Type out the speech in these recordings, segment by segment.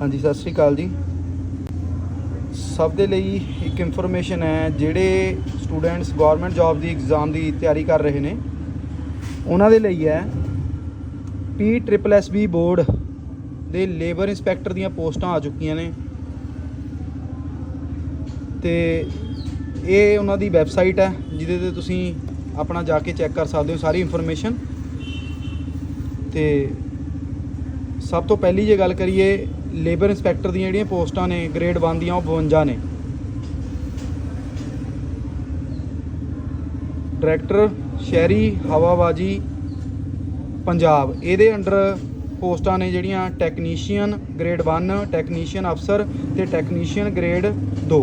ਹਾਂਜੀ, ਸਤਿ ਸ਼੍ਰੀ ਅਕਾਲ ਜੀ। ਸਭ ਦੇ ਲਈ ਇੱਕ ਇਨਫੋਰਮੇਸ਼ਨ ਹੈ, ਜਿਹੜੇ ਸਟੂਡੈਂਟਸ ਗਵਰਨਮੈਂਟ ਜੌਬ ਦੀ ਐਗਜ਼ਾਮ ਦੀ ਤਿਆਰੀ ਕਰ ਰਹੇ ਨੇ, ਉਹਨਾਂ ਦੇ ਲਈ ਹੈ P triple S B board ਦੇ ਲੇਬਰ ਇੰਸਪੈਕਟਰ ਦੀਆਂ ਪੋਸਟਾਂ ਆ ਚੁੱਕੀਆਂ ਨੇ। ਤੇ ਇਹ ਉਹਨਾਂ ਦੀ ਵੈਬਸਾਈਟ ਹੈ, ਜਿਹਦੇ ਤੇ ਤੁਸੀਂ ਆਪਣਾ ਜਾ ਕੇ ਚੈੱਕ ਕਰ ਸਕਦੇ ਹੋ ਸਾਰੀ ਇਨਫੋਰਮੇਸ਼ਨ ਤੇ ਸਭ ਤੋਂ ਪਹਿਲੀ ਜੇ ਗੱਲ ਕਰੀਏ ਲੇਬਰ ਇੰਸਪੈਕਟਰ ਦੀਆਂ ਜਿਹੜੀਆਂ ਪੋਸਟਾਂ ਨੇ ਗ੍ਰੇਡ 1 ਦੀਆਂ, ਉਹ 52 ਨੇ। ਡਾਇਰੈਕਟਰ ਸ਼ਹਿਰੀ, ਹਵਾਬਾਜੀ, ਪੰਜਾਬ। ਇਹਦੇ ਅੰਡਰ ਪੋਸਟਾਂ ਨੇ ਜਿਹੜੀਆਂ ਟੈਕਨੀਸ਼ੀਅਨ ਗ੍ਰੇਡ 1 ਟੈਕਨੀਸ਼ੀਅਨ ਅਫਸਰ ਤੇ ਟੈਕਨੀਸ਼ੀਅਨ ਗ੍ਰੇਡ 2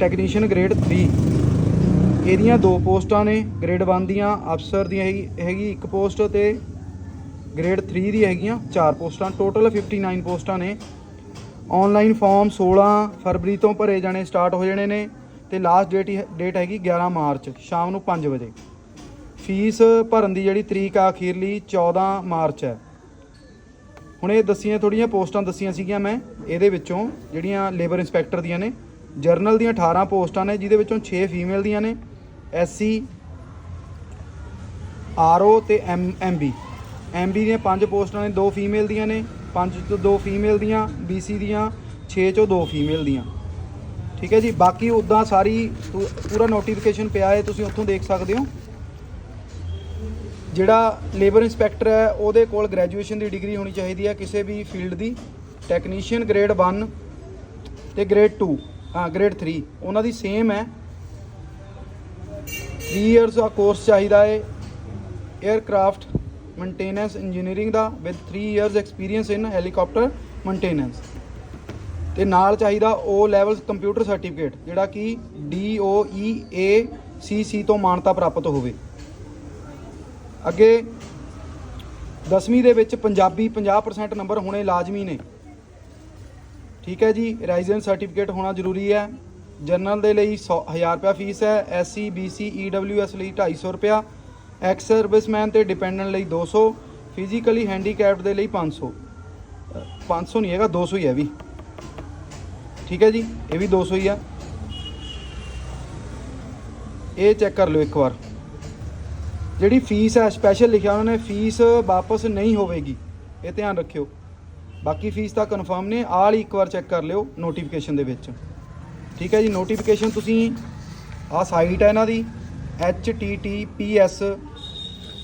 ਟੈਕਨੀਸ਼ੀਅਨ ਗ੍ਰੇਡ 3 ਇਹਦੀਆਂ ਦੋ ਪੋਸਟਾਂ ਨੇ ਗ੍ਰੇਡ 1 ਦੀਆਂ ਅਫਸਰ ਦੀਆਂ ਹੈਗੀ ਹੈਗੀ ਇੱਕ ਪੋਸਟ ਤੇ ਗ੍ਰੇਡ 3 ਦੀ ਹੈਗੀਆਂ, ਚਾਰ ਪੋਸਟਾਂ ਟੋਟਲ 59 ਪੋਸਟਾਂ ਨੇ। ਆਨਲਾਈਨ ਫਾਰਮ 16 ਫਰਵਰੀ ਤੋਂ ਭਰੇ ਜਾਣੇ ਸਟਾਰਟ ਹੋ ਜਾਣੇ ਨੇ। ਤੇ ਲਾਸਟ ਡੇਟ ਡੇਟ ਹੈਗੀ 11 ਮਾਰਚ, ਸ਼ਾਮ ਨੂੰ 5 ਵਜੇ। ਫੀਸ ਭਰਨ ਦੀ ਜਿਹੜੀ ਤਰੀਕ ਆ ਅਖੀਰਲੀ 14 ਮਾਰਚ ਹੈ। ਹੁਣ ਇਹ ਦੱਸੀਆਂ ਥੋੜੀਆਂ ਪੋਸਟਾਂ ਦੱਸੀਆਂ ਸੀਗੀਆਂ ਮੈਂ। ਇਹਦੇ ਵਿੱਚੋਂ ਜਿਹੜੀਆਂ ਲੇਬਰ ਇੰਸਪੈਕਟਰ ਦੀਆਂ ਨੇ ਜਰਨਲ ਦੀਆਂ 18 ਪੋਸਟਾਂ ਨੇ, ਜਿਹਦੇ ਵਿੱਚੋਂ 6 ਫੀਮੇਲ ਦੀਆਂ ਨੇ ਐਸਸੀ ਆਰਓ ਤੇ ਐਮ ਐਮਬੀ ਐਮਬੀ ਦੀਆਂ 5 ਪੋਸਟਾਂ ਨੇ 2 ਫੀਮੇਲ ਦੀਆਂ ਨੇ 5 ਤੋਂ 2 ਫੀਮੇਲ ਦੀਆਂ ਬੀਸੀ ਦੀਆਂ 6 ਚੋਂ 2 ਫੀਮੇਲ ਦੀਆਂ। ਠੀਕ ਹੈ ਜੀ, ਬਾਕੀ ਉਦਾਂ ਸਾਰੀ ਪੂ- ਪੂਰਾ ਨੋਟੀਫਿਕੇਸ਼ਨ ਪਿਆ ਹੈ, ਤੁਸੀਂ ਉੱਥੋਂ ਦੇਖ ਸਕਦੇ ਹੋ। ਜਿਹੜਾ ਲੇਬਰ ਇੰਸਪੈਕਟਰ ਹੈ, ਉਹਦੇ ਕੋਲ ਗ੍ਰੈਜੂਏਸ਼ਨ ਦੀ ਡਿਗਰੀ ਹੋਣੀ ਚਾਹੀਦੀ ਹੈ ਕਿਸੇ ਵੀ ਫੀਲਡ ਦੀ। ਟੈਕਨੀਸ਼ੀਅਨ ਗ੍ਰੇਡ 1 ਤੇ ਗ੍ਰੇਡ 2 ਹਾਂ ਗ੍ਰੇਡ 3 ਉਹਨਾਂ ਦੀ ਸੇਮ ਹੈ। 3 ਇਅਰਸ ਦਾ ਕੋਰਸ ਚਾਹੀਦਾ ਹੈ। Aircraft maintenance engineering the with 3 years experience in helicopter maintenance ਤੇ ਨਾਲ ਚਾਹੀਦਾ O ਲੈਵਲ ਕੰਪਿਊਟਰ ਸਰਟੀਫਿਕੇਟ ਜਿਹੜਾ ਕਿ DOE ACC ਤੋਂ ਮਾਨਤਾ ਪ੍ਰਾਪਤ ਹੋਵੇ। ਅੱਗੇ 10ਵੀਂ ਦੇ ਵਿੱਚ ਪੰਜਾਬੀ 50% ਨੰਬਰ ਹੋਣੇ ਲਾਜ਼ਮੀ ਨੇ। ਠੀਕ ਹੈ ਜੀ ਰਾਈਜ਼ਨ ਸਰਟੀਫਿਕੇਟ ਹੋਣਾ ਜ਼ਰੂਰੀ ਹੈ। ਜਨਰਲ ਦੇ ਲਈ 1000 ਰੁਪਿਆ ਫੀਸ ਹੈ ਐਸਸੀ ਬੀਸੀ ਈਡਬਲਯੂਐਸ ਲਈ 250 ਰੁਪਿਆ ਐਕਸ ਸਰਵਿਸਮੈਨ ਤੇ ਡਿਪੈਂਡੈਂਟ ਲਈ 200 ਫਿਜ਼ੀਕਲੀ ਹੈਂਡੀਕੈਪਡ ਦੇ ਲਈ 500 ਅ, 500 ਨਹੀਂ ਹੈਗਾ 200 ਹੀ ਹੈ ਵੀ। ਠੀਕ ਹੈ ਜੀ ਇਹ ਵੀ 200 ਹੀ ਆ। ਇਹ ਚੈੱਕ ਕਰ ਲਿਓ ਇੱਕ ਵਾਰ। ਜਿਹੜੀ ਫੀਸ ਹੈ ਸਪੈਸ਼ਲ ਲਿਖਿਆ ਉਹਨਾਂ ਨੇ ਫੀਸ ਵਾਪਸ ਨਹੀਂ ਹੋਵੇਗੀ। ਇਹ ਧਿਆਨ ਰੱਖਿਓ। ਬਾਕੀ ਫੀਸ ਤਾਂ ਕਨਫਰਮ ਨੇ ਆਲ ਵਾਲੀ ਇੱਕ ਵਾਰ ਚੈੱਕ ਕਰ ਲਿਓ ਨੋਟੀਫਿਕੇਸ਼ਨ ਦੇ ਵਿੱਚ। ਠੀਕ ਹੈ ਜੀ ਨੋਟੀਫਿਕੇਸ਼ਨ ਤੁਸੀਂ ਆ ਸਾਈਟ ਹੈ ਇਹਨਾਂ ਦੀ https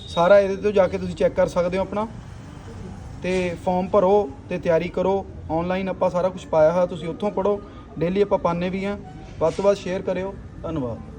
ਸਾਰਾ ਇਹਦੇ ਤੋਂ ਜਾ ਕੇ ਤੁਸੀਂ ਚੈੱਕ ਕਰ ਸਕਦੇ ਹੋ ਆਪਣਾ। ਤੇ ਫਾਰਮ ਭਰੋ ਤੇ ਤਿਆਰੀ ਕਰੋ। ਆਨਲਾਈਨ ਆਪਾਂ ਸਾਰਾ ਕੁਝ ਪਾਇਆ ਹੋਇਆ, ਤੁਸੀਂ ਉੱਥੋਂ ਪੜੋ ਡੇਲੀ ਆਪਾਂ ਪਾਣੇ ਵੀ ਆ ਵੱਧ ਤੋਂ ਵੱਧ ਸ਼ੇਅਰ ਕਰਿਓ। ਧੰਨਵਾਦ।